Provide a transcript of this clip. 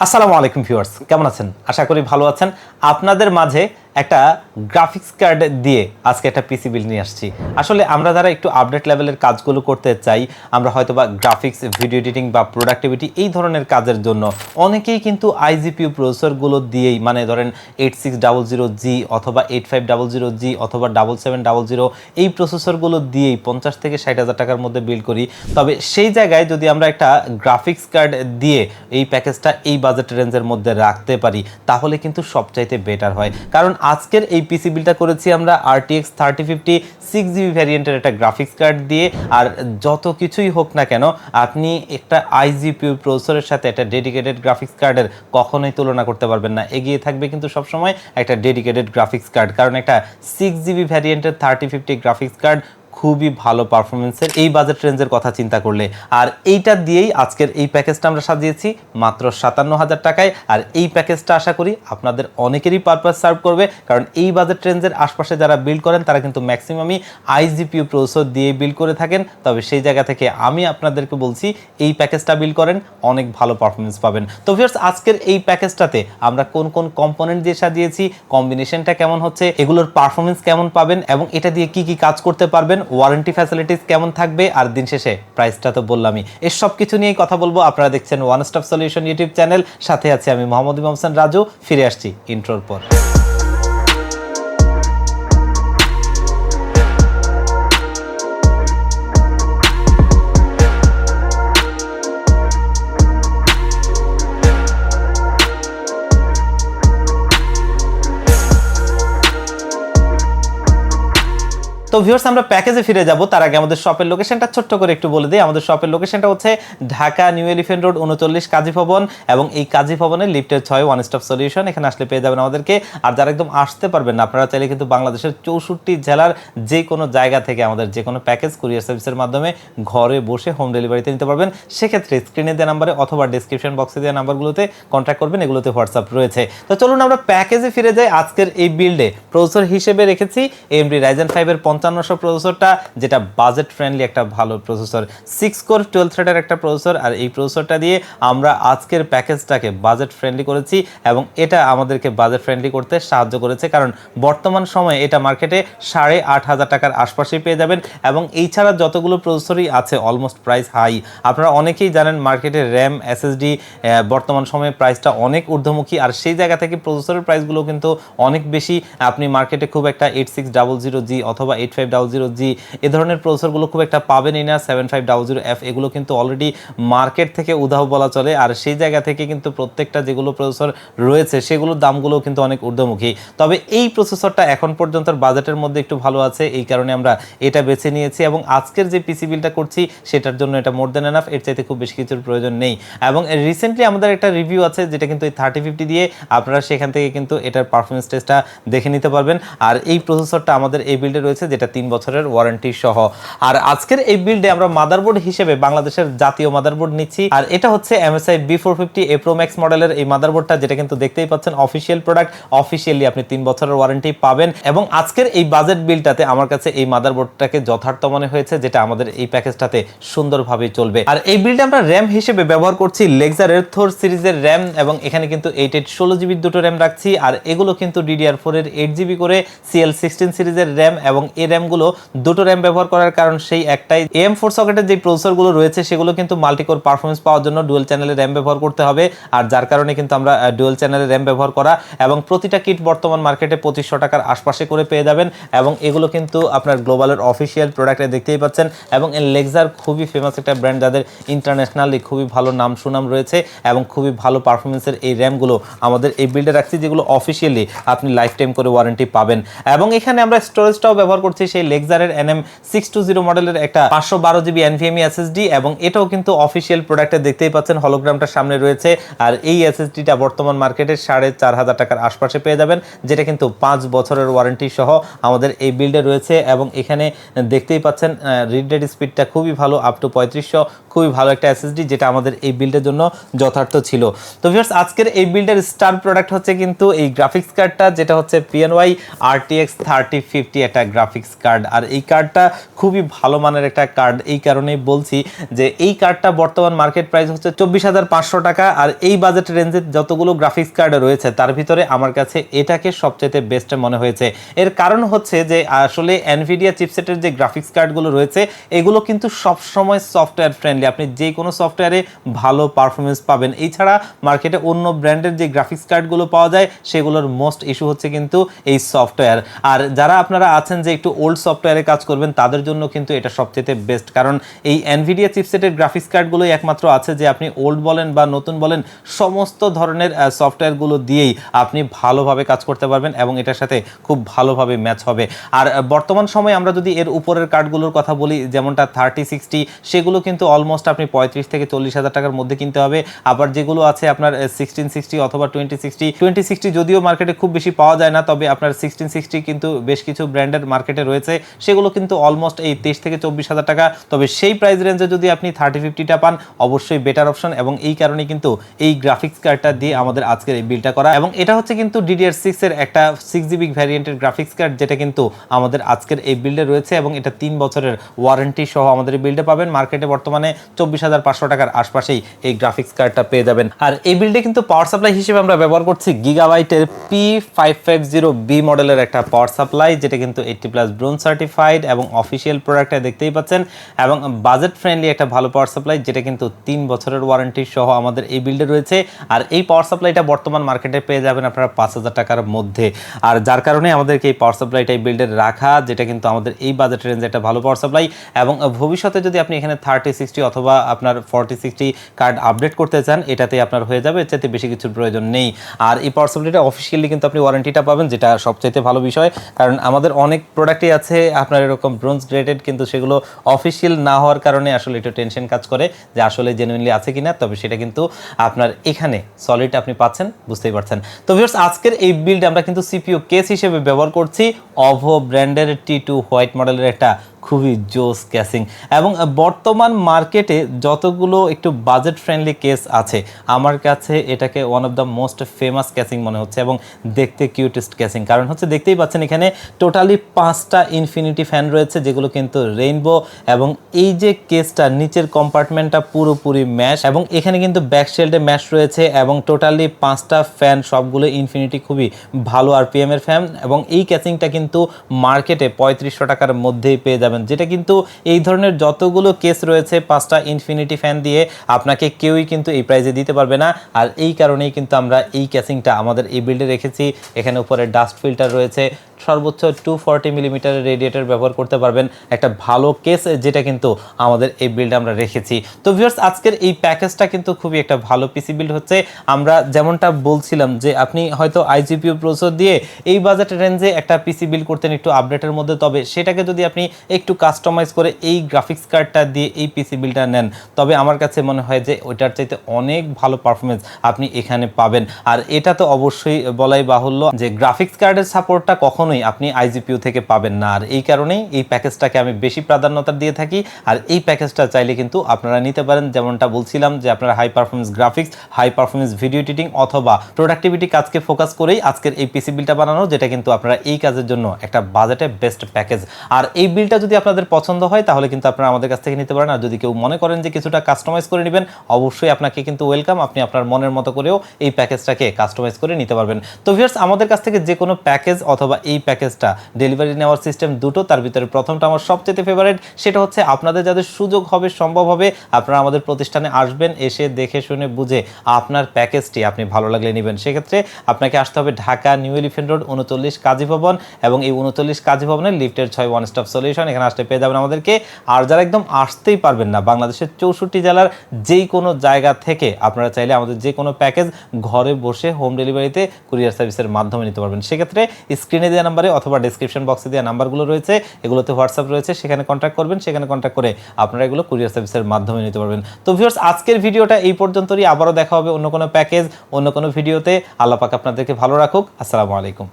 আসসালামু আলাইকুম ভিউয়ার্স কেমন আছেন? আশা করি ভালো আছেন। আপনাদের মাঝে একটা গ্রাফিক্স কার্ড দিয়ে আজকে একটা পিসি বিল নিয়ে আসছি। আসলে আমরা যারা একটু আপডেট লেভেলের কাজগুলো করতে চাই, আমরা হয়তো বা গ্রাফিক্স ভিডিও এডিটিং বা প্রোডাক্টিভিটি এই ধরনের কাজের জন্য অনেকেই কিন্তু আইজিপিউ প্রসেসরগুলো দিয়েই মানে ধরেন eight six double zero G অথবা eight five double zero G অথবা ডাবল সেভেন ডাবল জিরো এই প্রসেসরগুলো দিয়েই পঞ্চাশ থেকে ষাট হাজার টাকার মধ্যে বিল করি। তবে সেই জায়গায় যদি আমরা একটা গ্রাফিক্স কার্ড দিয়ে এই প্যাকেজটা এই বাজেট রেঞ্জের মধ্যে রাখতে পারি, তাহলে কিন্তু সবচাইতে বেটার হয়। কারণ আজকের এই পিসি বিলটা করেছি আমরা RTX thirty fifty six GB ভ্যারিয়েন্টের একটা গ্রাফিক্স কার্ড দিয়ে। আর যত কিছুই হোক না কেন, আপনি একটা আইজিপিউ প্রসেসরের সাথে একটা ডেডিকেটেড গ্রাফিক্স কার্ডের কখনোই তুলনা করতে পারবেন না। এগিয়ে থাকবে কিন্তু সবসময় একটা ডেডিকেটেড গ্রাফিক্স কার্ড কারণ একটা সিক্স জিবি ভ্যারিয়েন্টের থার্টি ফিফটি গ্রাফিক্স কার্ড খুবই ভালো পারফরমেন্সের এই বাজেট রেঞ্জের কথা চিন্তা করলে। আর এইটা দিয়েই আজকের এই প্যাকেজটা আমরা সাজিয়েছি, মাত্র সাতান্ন হাজার টাকায়। আর এই প্যাকেজটা আশা করি আপনাদের অনেকেরই পারপাস সার্ভ করবে, কারণ এই বাজেট রেঞ্জের আশপাশে যারা বিল্ড করেন, তারা কিন্তু ম্যাক্সিমামই আইজিপিউ প্রসেসর দিয়ে বিল্ড করে থাকেন। তবে সেই জায়গা থেকে আমি আপনাদেরকে বলছি, এই প্যাকেজটা বিল্ড করেন, অনেক ভালো পারফরমেন্স পাবেন। তো ভিউয়ার্স আজকের এই প্যাকেজটাতে আমরা কোন কোন কম্পোনেন্ট দিয়ে সাজিয়েছি কম্বিনেশনটা কেমন হচ্ছে, এগুলোর পারফরমেন্স কেমন পাবেন, এবং এটা দিয়ে কি কি কাজ করতে পারবেন ওয়ারেন্টি ফ্যাসিলিটিস কেমন থাকবে? আর দিন শেষে প্রাইসটা তো বললামই। এর সব কিছু নিয়েই কথা বলব। আপনারা দেখছেন one stop solution YouTube channel. সাথে আছে আমি মোহাম্মদ ইমাম হোসেন রাজু। ফিরে আসছি ইন্ট্রোর পর। তো ভিউয়ার্স আমরা প্যাকেজে ফিরে যাব। তার আগে আমাদের শপের লোকেশনটা ছোট্ট করে একটু বলে দিই। আমাদের শপের লোকেশনটা হচ্ছে ঢাকা নিউ এলিফেন্ট রোড উনচল্লিশ কাজী ভবন এবং এই কাজী ভবনের লিফটের ছয় ওয়ান স্টপ সলিউশন এখানে আসলে পেয়ে যাবেন আমাদেরকে। আর যারা একদম আসতে পারবেন না, আপনারা চাইলে কিন্তু বাংলাদেশের চৌষট্টি জেলার যে কোনো জায়গা থেকে আমাদের যে কোনো প্যাকেজ কুরিয়ার সার্ভিসের মাধ্যমে ঘরে বসে হোম ডেলিভারিতে নিতে পারবেন। সেক্ষেত্রে স্ক্রিনে দেওয়া নাম্বারে অথবা ডিসক্রিপশন বক্সে দেওয়া নাম্বারগুলোতে কন্ট্যাক্ট করবেন। এগুলোতে হোয়াটসঅ্যাপ রয়েছে। তো চলুন আমরা প্যাকেজে ফিরে যাই। আজকের এই বিল্ডে প্রসেসর হিসেবে রেখেছি। এমডি রাইজেন ফাইভের পঞ্চান্নশো প্রসেসরটা, যেটা বাজেট ফ্রেন্ডলি একটা ভালো প্রসেসর। সিক্স কোর টুয়েলভ থ্রেডের একটা প্রসেসর, আর এই প্রসেসরটা দিয়ে আমরা আজকের প্যাকেজটাকে বাজেট ফ্রেন্ডলি করেছি এবং এটা আমাদেরকে বাজেট ফ্রেন্ডলি করতে সাহায্য করেছে, কারণ বর্তমান সময়ে এটা মার্কেটে সাড়ে আট হাজার টাকার আশপাশেই পেয়ে যাবেন এবং এই ছাড়া যতগুলো প্রসেসরই আছে অলমোস্ট প্রাইস হাই আপনারা অনেকেই জানেন মার্কেটে র্যাম এসএসডি বর্তমান সময়ে প্রাইসটা অনেক ঊর্ধ্বমুখী, আর সেই জায়গা থেকে প্রসেসরের প্রাইসগুলো কিন্তু অনেক বেশি। আপনি মার্কেটে খুব একটা eight six double zero G অথবা এইট ফাইভ জিরো জি এ ধরনের প্রসেসরগুলো খুব একটা পাবেনই না seven five double zero F এগুলো কিন্তু অলরেডি মার্কেট থেকে উধাও বলা চলে। আর সেই জায়গা থেকে কিন্তু প্রত্যেকটা যেগুলো প্রসেসর রয়েছে, সেগুলোর দামগুলো কিন্তু অনেক ঊর্ধ্বমুখী। তবে এই প্রসেসরটা এখন পর্যন্ত বাজেটের মধ্যে একটু ভালো আছে, এই কারণে আমরা এটা বেছে নিয়েছি এবং আজকের যে পিসি বিলটা করছি, সেটার জন্য এটা মোর দেন এনাফ এর চাইতে খুব বেশি কিছুর প্রয়োজন নেই। এবং রিসেন্টলি আমাদের একটা রিভিউ আছে, যেটা কিন্তু এই থার্টি ফিফটি দিয়ে আপনারা সেখান থেকে কিন্তু এটার পারফরমেন্স টেস্টটা দেখে নিতে পারবেন। আর এই প্রসেসরটা আমাদের এই বিল্ডে রয়েছে যেটা তিন বছরের ওয়ারেন্টি সহ। আর আজকের এই বিল্ডে আমরা মাদারবোর্ড হিসেবে বাংলাদেশের জাতীয় মাদারবোর্ড নিচ্ছি। আর এটা হচ্ছে MSI B four fifty A Pro max মডেলের এই মাদারবোর্ডটা যেটা কিন্তু দেখতেই পাচ্ছেন অফিসিয়াল প্রোডাক্ট অফিসিয়ালি আপনি তিন বছরের ওয়ারেন্টি পাবেন। এবং আজকের এই বাজেট বিলটাতে আমার কাছে এই মাদারবোর্ডটাকে যথার্থ মনে হয়েছে, যেটা আমাদের এই প্যাকেজটাতে সুন্দরভাবে চলবে। আর এই বিলটা আমরা র্যাম হিসেবে ব্যবহার করছি লেক্সারের থোর সিরিজের র্যাম এবং এখানে কিন্তু এইট এইট ষোলো জিবির দুটো র্যাম রাখছি। আর এগুলো কিন্তু ডিডিআর ফোর এর এইট জিবি করে সিএল সিক্সটিন সিরিজের র্যাম এবং এই র্যামগুলো দুটো র্যাম ব্যবহার করার কারণ সেই একটাই। এম ফোর সকেটের যে প্রসেসরগুলো রয়েছে, সেগুলো কিন্তু মাল্টিকোর পারফরমেন্স পাওয়ার জন্য ডুয়েল চ্যানেলের র্যাম ব্যবহার করতে হবে, আর যার কারণে কিন্তু আমরা ডুয়েল চ্যানেলের র্যাম ব্যবহার করা এবং প্রতিটা কিট বর্তমান মার্কেটে পঁচিশশো টাকার আশপাশে করে পেয়ে যাবেন এবং এগুলো কিন্তু আপনার গ্লোবালের অফিসিয়াল প্রোডাক্টে দেখতেই পাচ্ছেন এবং লেক্সার খুবই ফেমাস একটা ব্র্যান্ড যাদের ইন্টারন্যাশনালি খুবই ভালো নাম সুনাম রয়েছে এবং খুবই ভালো পারফরমেন্সের এই র্যামগুলো আমাদের এই বিল্ডে রাখছি, যেগুলো অফিসিয়ালি আপনি লাইফ টাইম করে ওয়ারেন্টি পাবেন। এবং এখানে আমরা স্টোরেজটাও ব্যবহার সেই লেক্সারের এনএম সিক্স টু জিরো মডেলের একটা পাঁচশো বারো জিবি এনভিএমই এসএসডি এবং এটাও কিন্তু অফিসিয়াল প্রোডাক্টে দেখতেই পাচ্ছেন। হলোগ্রামটা সামনে রয়েছে আর এই এসএসডিটা বর্তমান মার্কেটে সাড়ে চার হাজার টাকার আশপাশে পেয়ে যাবেন, যেটা কিন্তু পাঁচ বছরের ওয়ারেন্টি সহ আমাদের এই বিল্ডে রয়েছে এবং এখানে দেখতেই পাচ্ছেন রিড রেড স্পিডটা খুবই ভালো আপ টু পঁয়ত্রিশশো খুবই ভালো একটা এসএসডি যেটা আমাদের এই বিল্ডের জন্য যথার্থ ছিল। তো ভিউয়ার্স আজকের এই বিল্ডের স্টার প্রোডাক্ট হচ্ছে কিন্তু এই গ্রাফিক্স কার্ডটা যেটা হচ্ছে পিএনওয়াই আরটিএক্স থার্টি ফিফটি একটা গ্রাফিক্স কার্ড আর এই কার্ডটা খুবই ভালো মানের একটা কার্ড এই কারণেই বলছি যে এই কার্ডটা বর্তমান মার্কেট প্রাইস হচ্ছে চব্বিশ হাজার পাঁচশো টাকা। আর এই বাজেট রেঞ্জে যতগুলো গ্রাফিক্স কার্ড রয়েছে, তার ভিতরে আমার কাছে এটাকে সবচেয়ে বেস্ট মনে হয়েছে। এর কারণ হচ্ছে যে আসলে এনভিডিয়া চিপসেটের যে গ্রাফিক্স কার্ডগুলো রয়েছে, এগুলো কিন্তু সবসময় সফটওয়্যার ফ্রেন্ডলি আপনি যে কোনো সফটওয়্যারে ভালো পারফরমেন্স পাবেন। এছাড়া মার্কেটে অন্য ব্র্যান্ডের যে গ্রাফিক্স কার্ডগুলো পাওয়া যায়, সেগুলোর মোস্ট ইস্যু হচ্ছে কিন্তু এই সফটওয়্যার আর যারা আপনারা আছেন যে একটু ওল্ড সফটওয়্যারে কাজ করবেন, তাদের জন্য কিন্তু এটা সবচেয়ে বেস্ট কারণ এই এনভিডিয়া চিপসেটের গ্রাফিক্স কার্ডগুলোই একমাত্র আছে যে আপনি ওল্ড বলেন বা নতুন বলেন, সমস্ত ধরনের সফটওয়্যারগুলো দিয়েই আপনি ভালোভাবে কাজ করতে পারবেন এবং এটার সাথে খুব ভালোভাবে ম্যাচ হবে। আর বর্তমান সময়ে আমরা যদি এর উপরের কার্ডগুলোর কথা বলি, যেমনটা থার্টি সিক্সটি সেগুলো কিন্তু অলমোস্ট আপনি পঁয়ত্রিশ থেকে চল্লিশ হাজার টাকার মধ্যে কিনতে হবে। আবার যেগুলো আছে আপনার সিক্সটিন সিক্সটি অথবা টোয়েন্টি সিক্সটি টোয়েন্টি সিক্সটি যদিও মার্কেটে খুব বেশি পাওয়া যায় না, তবে আপনার সিক্সটিন সিক্সটি কিন্তু বেশ কিছু ব্র্যান্ডের মার্কেটে রয়েছে। সেগুলো কিন্তু অলমোস্ট এই তেইশ থেকে চব্বিশ হাজার টাকা। তবে সেই প্রাইস রেঞ্জে যদি আপনি থার্টি ফিফটিটা পান, অবশ্যই বেটার অপশন এবং এই কারণে কিন্তু এই গ্রাফিক্স কার্ডটা দিয়ে আমাদের আজকের এই বিলটা করা। এবং এটা হচ্ছে কিন্তু ডিডিআর সিক্স এর একটা সিক্স জিবি ভ্যারিয়েন্টের গ্রাফিক্স কার্ড যেটা কিন্তু আমাদের আজকের এই বিল্ডে রয়েছে এবং এটা তিন বছরের ওয়ারেন্টি সহ আমাদের বিল্ডে পাবেন। মার্কেটে বর্তমানে চব্বিশ হাজার পাঁচশো টাকার আশপাশেই এই গ্রাফিক্স কার্ডটা পেয়ে যাবেন। আর এই বিল্ডে কিন্তু পাওয়ার সাপ্লাই হিসেবে আমরা ব্যবহার করছি গিগাবাইটের P five five zero B মডেলের একটা পাওয়ার সাপ্লাই যেটা কিন্তু এইটটি প্লাস ব্রোন সার্টিফাইড এবং অফিসিয়াল প্রোডাক্টটা দেখতেই পাচ্ছেন। এবং বাজেট ফ্রেন্ডলি একটা ভালো পাওয়ার সাপ্লাই যেটা কিন্তু তিন বছরের ওয়ারেন্টি সহ আমাদের এই বিল্ডে রয়েছে। আর এই পাওয়ার সাপ্লাইটা বর্তমান মার্কেটে পেয়ে যাবেন আপনারা পাঁচ হাজার টাকার মধ্যে। আর যার কারণে আমাদেরকে এই পাওয়ার সাপ্লাইটা এই বিল্ডে রাখা, যেটা কিন্তু আমাদের এই বাজেট রেঞ্জে একটা ভালো পাওয়ার সাপ্লাই এবং ভবিষ্যতে যদি আপনি এখানে থার্টি সিক্সটি অথবা আপনার ফর্টি সিক্সটি কার্ড আপডেট করতে চান এটাতে আপনার হয়ে যাবে, এর বেশি কিছুর প্রয়োজন নেই। আর এই পাওয়ার অফিসিয়ালি কিন্তু আপনি ওয়ারেন্টিটা পাবেন, যেটা সবচাইতে ভালো বিষয়, কারণ আমাদের অনেক প্রোডাক্টই আছে, আপনার এরকম ব্রোঞ্জ গ্রেডেড কিন্তু সেগুলো অফিসিয়াল না হওয়ার কারণে আসলে একটু টেনশন কাজ করে যে আসলে জেনুইনলি আছে কিনা, তবে সেটা কিন্তু আপনার এখানে সলিড আপনি পাচ্ছেন, বুঝতেই পারছেন। তো ভিউয়ার্স আজকের এই বিল্ড আমরা কিন্তু সিপিইউ কেস হিসেবে ব্যবহার করছি অভো ব্র্যান্ডের টি টু হোয়াইট মডেলের একটা খুবই জোস ক্যাসিং এবং বর্তমান মার্কেটে যতগুলো একটু বাজেট ফ্রেন্ডলি কেস আছে, আমার কাছে এটাকে one of the most famous casing মনে হচ্ছে এবং দেখতে কিউটেস্ট ক্যাসিং কারণ হচ্ছে দেখতেই পাচ্ছেন এখানে টোটালি পাঁচটা ইনফিনিটি ফ্যান রয়েছে, যেগুলো কিন্তু রেইনবো এবং এই যে কেসটা নিচের কম্পার্টমেন্টটা পুরোপুরি ম্যাশ এবং এখানে কিন্তু ব্যাক শেল্ডে ম্যাশ রয়েছে এবং টোটালি পাঁচটা ফ্যান সবগুলো ইনফিনিটি খুবই ভালো আরপিএম এর ফ্যান এবং এই ক্যাসিংটা কিন্তু মার্কেটে পঁয়ত্রিশশো টাকার মধ্যেই পেয়ে যাবেন। যেটা কিন্তু এই ধরনের যতগুলো কেস রয়েছে পাঁচটা ইনফিনিটি ফ্যান দিয়ে আপনাকে কেউই কিন্তু এই প্রাইজে দিতে পারবে না। আর এই কারণেই কিন্তু আমরা এই ক্যাসিংটা আমাদের এই বিল্ডে রেখেছি। এখানে উপরে ডাস্ট ফিল্টার রয়েছে। সর্বোচ্চ টু ফর্টি মিলিমিটারের রেডিয়েটার ব্যবহার করতে পারবেন। একটা ভালো কেস যেটা কিন্তু আমাদের এই বিল্ডে আমরা রেখেছি। তো ভিউয়ার্স আজকের এই প্যাকেজটা কিন্তু খুবই একটা ভালো পিসি বিল্ড হচ্ছে। আমরা যেমনটা বলছিলাম যে আপনি হয়তো আইজিপিও প্রসেসর দিয়ে এই বাজেট রেঞ্জে একটা পিসি বিল্ড করতেন একটু আপডেটের মধ্যে, তবে সেটাকে যদি আপনি একটু কাস্টমাইজ করে এই গ্রাফিক্স কার্ডটা দিয়ে এই পিসি বিলটা নেন, তবে আমার কাছে মনে হয় যে ওইটার চাইতে অনেক ভালো পারফরমেন্স আপনি এখানে পাবেন। আর এটা তো অবশ্যই বলাই বাহুল্য যে গ্রাফিক্স কার্ডের সাপোর্টটা কখনোই আপনি আইজিপিউ থেকে পাবেন না। আর এই কারণেই এই প্যাকেজটাকে আমি বেশি প্রাধান্যতা দিয়ে থাকি। আর এই প্যাকেজটা চাইলে কিন্তু আপনারা নিতে পারেন, যেমনটা বলছিলাম যে আপনারা high performance graphics high performance video editing অথবা প্রোডাক্টিভিটি কাজকে ফোকাস করেই আজকের এই পিসি বিলটা বানানো, যেটা কিন্তু আপনারা এই কাজের জন্য একটা বাজেটে বেস্ট প্যাকেজ আর এই বিলটা যদি আপনাদের পছন্দ হয়, তাহলে কিন্তু আপনারা আমাদের কাছ থেকে নিতে পারেন। আর যদি কেউ মনে করেন যে কিছুটা কাস্টমাইজ করে নেবেন, অবশ্যই আপনাকে কিন্তু ওয়েলকাম আপনি আপনার মনের মতো করেও এই প্যাকেজটাকে কাস্টমাইজ করে নিতে পারবেন। তো ভিউয়ার্স আমাদের কাছ থেকে যে কোনো প্যাকেজ অথবা এই প্যাকেজটা ডেলিভারি নেওয়ার সিস্টেম দুটো, তার ভিতরে প্রথমটা আমার সবচেয়ে ফেভারিট সেটা হচ্ছে আপনাদের যাদের সুযোগ হবে, সম্ভব হবে, আপনারা আমাদের প্রতিষ্ঠানে আসবেন, এসে দেখে শুনে বুঝে আপনার প্যাকেজটি আপনি ভালো লাগলে নেবেন। সেক্ষেত্রে আপনাকে আসতে হবে ঢাকা নিউ এলিফেন্ট রোড, উনচল্লিশ কাজী ভবন এবং এই উনচল্লিশ কাজী ভবনের লিফটের ছয় ওয়ান স্টপ সলিউশন এখানে আসতে পেয়ে যাবেন আমাদেরকে। আর যারা একদম আসতেই পারবেন না, বাংলাদেশের চৌষট্টি জেলার যেই কোনো জায়গা থেকে আপনারা চাইলে আমাদের যে কোনো প্যাকেজ ঘরে বসে হোম ডেলিভারিতে কুরিয়ার সার্ভিসের মাধ্যমে নিতে পারবেন। সেক্ষেত্রে স্ক্রিনে দেওয়া নাম্বারে অথবা ডিসক্রিপশন বক্সে দেওয়া নাম্বারগুলো রয়েছে, এগুলোতে হোয়াটসঅ্যাপ রয়েছে, সেখানে কন্ট্যাক্ট করবেন, সেখানে কন্ট্যাক্ট করে আপনারা এগুলো কুরিয়ার সার্ভিসের মাধ্যমে নিতে পারবেন। তো ভিউয়ার্স আজকের ভিডিওটা এই পর্যন্তই, আবারও দেখা হবে অন্য কোনো প্যাকেজ অন্য কোনো ভিডিওতে আল্লাহ পাক আপনাদেরকে ভালো রাখুক। আসসালামু আলাইকুম।